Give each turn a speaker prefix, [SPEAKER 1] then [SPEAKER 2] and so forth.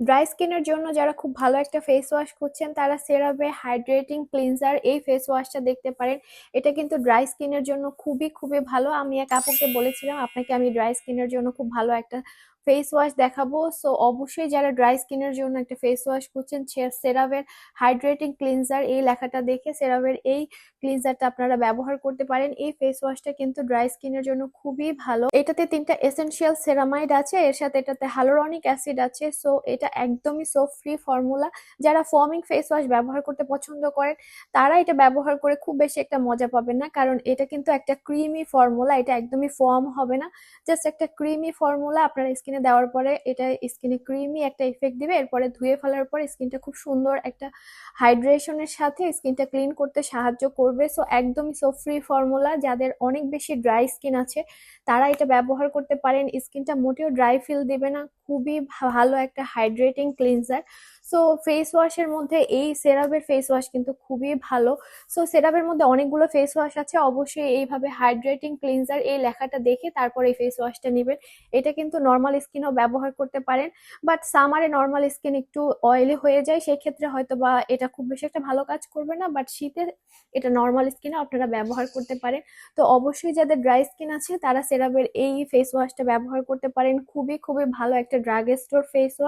[SPEAKER 1] Dry স্কিনের জন্য যারা খুব ভালো একটা ফেস ওয়াশ করছেন, তারা সেরাভে হাইড্রেটিং ক্লিনজার এই ফেস ওয়াশটা দেখতে পারেন। এটা কিন্তু ড্রাই স্কিনের জন্য খুবই খুবই ভালো। আমি এক আপুকে বলেছিলাম, আপনাকে আমি ড্রাই স্কিনের জন্য খুব ভালো একটা ফেস ওয়াশ দেখাবো। সো অবশ্যই যারা ড্রাই স্কিনের জন্য একটা ফেস ওয়াশ করছেন সেরাভের হাইড্রেটিং ক্লিনজার এই লেখাটা দেখে সেরাভের এই ক্লিনজারটা আপনারা ব্যবহার করতে পারেন। এই ফেস ওয়াশটা কিন্তু ড্রাই স্কিনের জন্য খুবই ভালো। এটাতে তিনটা এসেনশিয়াল সেরামাইড আছে, এর সাথে এটাতে হ্যালোরনিক অ্যাসিড আছে। সো এটা একদমই সোপ ফ্রি ফর্মুলা যারা ফর্মিং ফেস ওয়াশ ব্যবহার করতে পছন্দ করেন, তারা এটা ব্যবহার করে খুব বেশি একটা মজা পাবেন না। কারণ এটা কিন্তু একটা ক্রিমি ফর্মুলা এটা একদমই ফর্ম হবে না। জাস্ট একটা ক্রিমি ফর্মুলা আপনার স্কিনে দেওয়ার পরে এটা স্কিনে ক্রিমি একটা ইফেক্ট দিবে। এরপরে ধুয়ে ফেলার পর স্কিনটা খুব সুন্দর একটা হাইড্রেশনের সাথে স্কিনটা ক্লিন করতে সাহায্য করবে। সো একদমই সো ফ্রি ফর্মুলা যাদের অনেক বেশি ড্রাই স্কিন আছে, তারা এটা ব্যবহার করতে পারেন। স্কিনটা মোটেও ড্রাই ফিল দেবে না। খুবই ভালো একটা হাইড্রেটিং ক্লিনজার সো ফেস ওয়াশের মধ্যে এই সেরাবের ফেস ওয়াশ কিন্তু খুবই ভালো। সো সেরাবের মধ্যে অনেকগুলো ফেস ওয়াশ আছে। অবশ্যই এইভাবে হাইড্রেটিং ক্লিনজার এই লেখাটা দেখে তারপর এই ফেস ওয়াশটা নেবেন। এটা কিন্তু নর্মাল স্কিনও ব্যবহার করতে পারেন। বাট সামারে নর্মাল স্কিন একটু অয়েলি হয়ে যায় সেই ক্ষেত্রে হয়তো বা এটা খুব বেশি একটা ভালো কাজ করবে না। বাট শীতে এটা নর্মাল স্কিনে আপনারা ব্যবহার করতে পারেন। তো অবশ্যই যাদের ড্রাই স্কিন আছে, তারা সেরাবের এই ফেস ওয়াশটা ব্যবহার করতে পারেন। খুবই খুবই ভালো একটা ড্রাগ স্টোর ফেস ওয়াশ